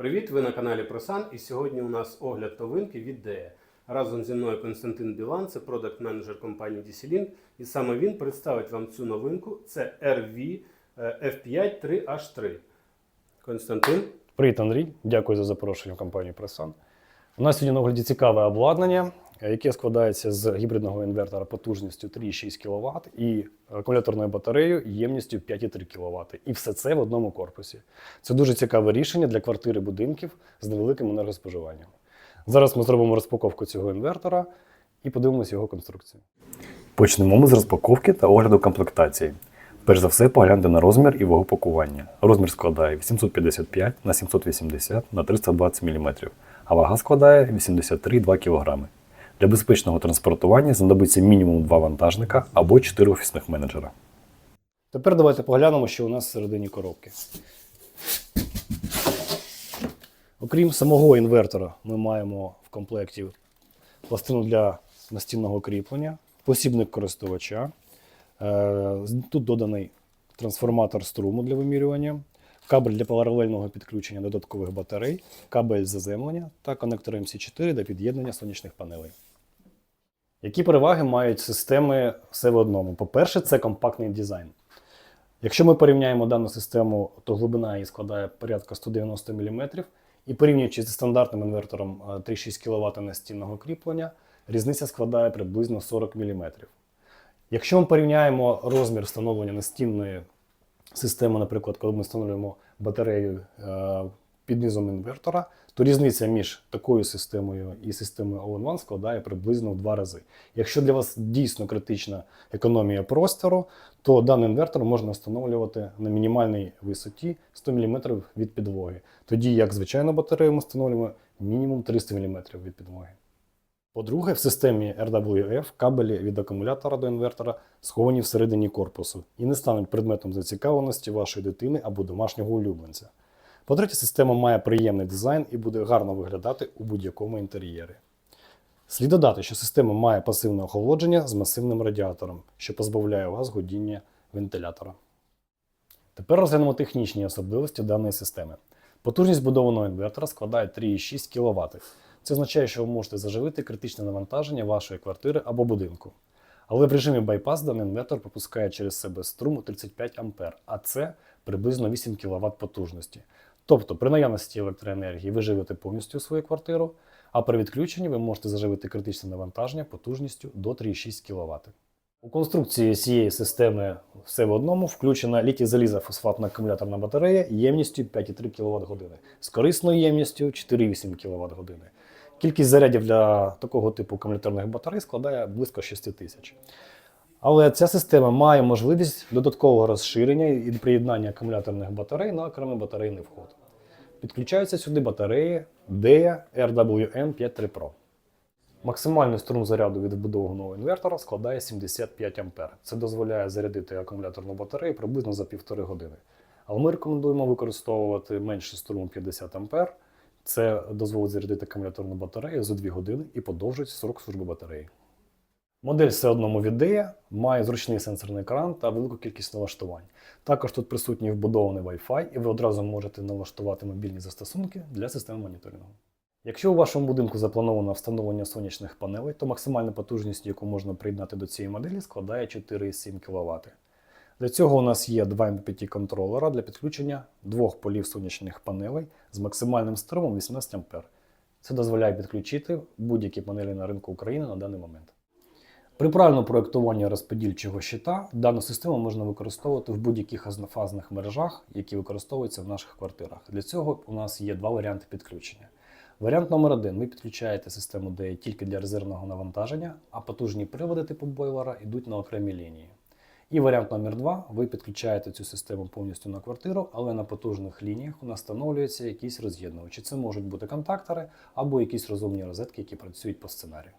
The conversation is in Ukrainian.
Привіт! Ви на каналі Просан, і сьогодні у нас огляд новинки від DE. Разом зі мною Константин Білан, це продакт менеджер компанії DCLink. І саме він представить вам цю новинку. Це RV е, F5 3H3. Константин. Привіт, Андрій. Дякую за запрошення в компанію Пресан. У нас сьогодні на огляді цікаве обладнання, яке складається з гібридного інвертора потужністю 3,6 кВт і акумуляторною батареєю ємністю 5,3 кВт. І все це в одному корпусі. Це дуже цікаве рішення для квартир і будинків з невеликим енергоспоживанням. Зараз ми зробимо розпаковку цього інвертора і подивимося його конструкцію. Почнемо ми з розпаковки та огляду комплектації. Перш за все, погляньте на розмір і вагу пакування. Розмір складає 855 на 780 на 320 мм, а вага складає 83,2 кг. Для безпечного транспортування знадобиться мінімум 2 вантажника або 4 офісних менеджера. Тепер давайте поглянемо, що у нас всередині коробки. Окрім самого інвертора, ми маємо в комплекті пластину для настінного кріплення, посібник користувача. Е, Тут доданий трансформатор струму для вимірювання, кабель для паралельного підключення додаткових батарей, кабель заземлення та конектор MC4 для під'єднання сонячних панелей. Які переваги мають системи все в одному? По-перше, це компактний дизайн. Якщо ми порівняємо дану систему, то глибина її складає порядка 190 мм, і порівнюючи зі стандартним інвертором е, 3,6 кВт настінного кріплення, різниця складає приблизно 40 мм. Якщо ми порівняємо розмір встановлення настінної системи, наприклад, коли ми встановлюємо батарею е, під низом інвертора, то різниця між такою системою і системою All-in-One складає приблизно в два рази. Якщо для вас дійсно критична економія простору, то даний інвертор можна встановлювати на мінімальній висоті 100 мм від підлоги. Тоді, як звичайну батарею, ми встановлюємо мінімум 300 мм від підлоги. По-друге, в системі RWF кабелі від акумулятора до інвертора сховані всередині корпусу і не стануть предметом зацікавленості вашої дитини або домашнього улюбленця. По-третє, система має приємний дизайн і буде гарно виглядати у будь-якому інтер'єрі. Слід додати, що система має пасивне охолодження з масивним радіатором, що позбавляє вас гудіння вентилятора. Тепер розглянемо технічні особливості даної системи. Потужність будованого інвертора складає 3,6 кВт. Це означає, що ви можете заживити критичне навантаження вашої квартири або будинку. Але в режимі байпас даний інвертор пропускає через себе струм у 35 А, а це приблизно 8 кВт потужності. Тобто, при наявності електроенергії ви живете повністю свою квартиру, а при відключенні ви можете заживити критичне навантаження потужністю до 3,6 кВт. У конструкції цієї системи все в одному включена літій заліза фосфатна акумуляторна батарея ємністю 5,3 кВт з корисною ємністю 4,8 кВт. Кількість зарядів для такого типу акумуляторних батарей складає близько 6 тисяч. Але ця система має можливість додаткового розширення і приєднання акумуляторних батарей на окремий батарейний вход. Підключаються сюди батареї DEA RWM53 Pro. Максимальний струм заряду від вбудованого інвертора складає 75 А. Це дозволяє зарядити акумуляторну батарею приблизно за півтори години. Але ми рекомендуємо використовувати менше струму 50 А. Це дозволить зарядити акумуляторну батарею за 2 години і подовжить срок служби батареї. Модель все одному від DEA має зручний сенсорний екран та велику кількість налаштувань. Також тут присутній вбудований Wi-Fi, і ви одразу можете налаштувати мобільні застосунки для системи моніторингу. Якщо у вашому будинку заплановано встановлення сонячних панелей, то максимальна потужність, яку можна приєднати до цієї моделі, складає 4,7 кВт. Для цього у нас є два MPPT контролера для підключення двох полів сонячних панелей з максимальним струмом 18 А. Це дозволяє підключити будь-які панелі на ринку України на даний момент. При правильному проєктуванні розподільчого щита дану систему можна використовувати в будь-яких однофазних мережах, які використовуються в наших квартирах. Для цього у нас є два варіанти підключення. Варіант номер один: ви підключаєте систему DE тільки для резервного навантаження, а потужні приводи типу бойлера йдуть на окремі лінії. І варіант номер два: ви підключаєте цю систему повністю на квартиру, але на потужних лініях у нас встановлюються якісь роз'єднувачі. Це можуть бути контактори або якісь розумні розетки, які працюють по сценарію.